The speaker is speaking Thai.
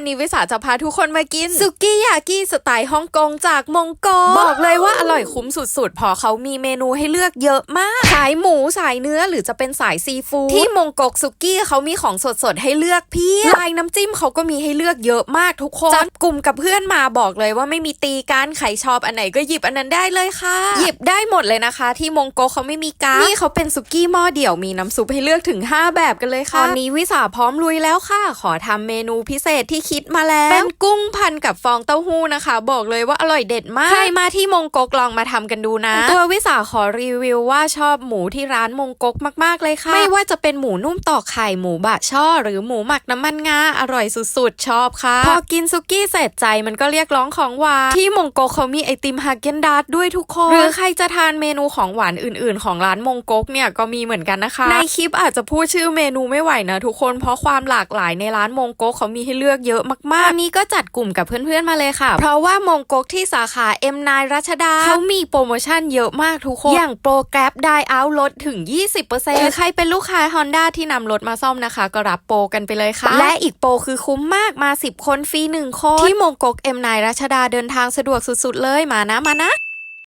วันนี้วิสาจะพาทุกคนมากินสุกี้ยากิสไตล์ฮ่องกงจากมงโกบอกเลยว่าอร่อยคุ้มสุดๆ พอเขามีเมนูให้เลือกเยอะมาก สายหมูสายเนื้อหรือจะเป็นสายซีฟู้ดที่มงกกสุกี้เขามีของสดๆ ให้เลือกเพี่ลายน้ำจิ้มเขาก็มีให้เลือกเยอะมากทุกคนจับกลุ่มกับเพื่อนมาบอกเลยว่าไม่มีตีกันใครชอบอันไหนก็หยิบอันนั้นได้เลยค่ะ หยิบได้หมดเลยนะคะ ที่มงโกเขาไม่มีการดนี่เขาเป็นสุกี้หม้อเดี่ยวมีน้ำซุปให้เลือกถึง 5 แบบกันเลยค่ะตอนนี้วิสาพร้อมลุยแล้วค่ะ ขอทำเมนูพิเศษที่คิดมาแล้ว เป็นกุ้งพันกับฟองเต้าหู้นะคะ บอกเลยว่าอร่อยเด็ดมาก ใครมาที่มงกกลองมาทำกันดูนะ ตัววิสาขอรีวิวว่าชอบหมูที่ร้านมงกกมาก ๆ เลยค่ะ ไม่ว่าจะเป็นหมูนุ่มตอกไข่หมูบะช่อ หรือหมูหมักน้ำมันงาอร่อยสุดๆ ชอบค่ะ พอกินซุกี้เสร็จใจมันก็เรียกร้องของหวานที่มงกกเขามีไอติมฮาเกนดาร์ด้วยทุกคนหรือใครจะทานเมนูของหวานอื่น ๆ ของร้านมงกกเนี่ยก็มีเหมือนกันนะคะ ในคลิปอาจจะพูดชื่อเมนูไม่ไหวนะทุกคนเพราะความหลากหลายในร้านมงกกเขามีให้เลือกเยอะมากๆวันนี้ก็จัดกลุ่มกับเพื่อนๆมาเลยค่ะ เพราะว่ามงกกที่สาขา M9 รัชดาเขามีโปรโมชั่นเยอะมากทุกคน อย่างโปรแกร็บได้เอาลดถึง 20%หรือใครเป็นลูกค้า Honda ที่นำรถมาซ่อมนะคะ ก็รับโปรกันไปเลยค่ะ และอีกโปรคือคุ้มมากมา 10 คนฟรี1คนที่มงกก M9 รัชดาเดินทางสะดวกสุดๆเลยมานะมานะ